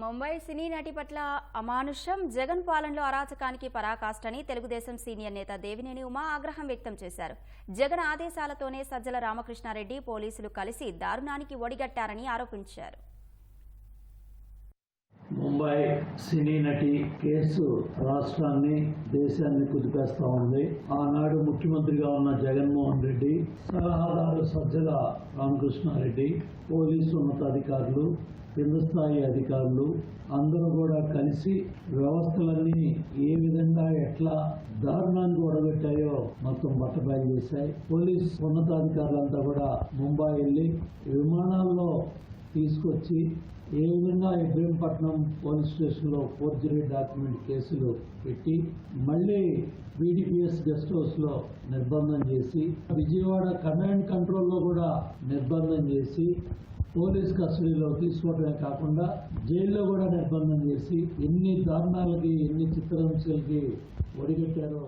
ముంబై సినీ నటి పట్ల అమానుషం జగన్ పాలనలో అరాచకానికి పరాకాష్టని తెలుగుదేశం సీనియర్ నేత దేవినేని ఉమా ఆగ్రహం వ్యక్తం చేశారు. జగన్ ఆదేశాలతోనే సజ్జల రామకృష్ణారెడ్డి పోలీసులు కలిసి దారుణానికి ఒడిగట్టారని ఆరోపించారు. ముంబై సినీ నటి కేసు రాష్ట్రాన్ని దేశాన్ని కుదిపేస్తా ఉంది. ఆనాడు ముఖ్యమంత్రిగా ఉన్న జగన్మోహన్ రెడ్డి సలహాదారు సజ్జల రామకృష్ణారెడ్డి పోలీసు ఉన్నతాధికారులు కింద స్థాయి అధికారులు అందరూ కూడా కలిసి వ్యవస్థలన్నీ ఏ విధంగా ఎట్లా దారుణానికి ఒడగట్టాయో మొత్తం బట్టబయలు చేశాయి. పోలీస్ ఉన్నతాధికారులంతా కూడా ముంబై వెళ్ళి విమాన తీసుకొచ్చి ఏ విధంగా ఇబ్రహీంపట్నం పోలీస్ స్టేషన్లో ఫోర్జరీ డాక్యుమెంట్ కేసులు పెట్టి మళ్ళీ బీడీపీఎస్ గెస్ట్ హౌస్లో నిర్బంధం చేసి విజయవాడ కమాండ్ కంట్రోల్లో కూడా నిర్బంధం చేసి పోలీస్ కస్టడీలో తీసుకోవడమే కాకుండా జైల్లో కూడా నిర్బంధం చేసి ఎన్ని దారుణాలకి ఎన్ని చిత్రహింసలకి ఒడిగట్టారో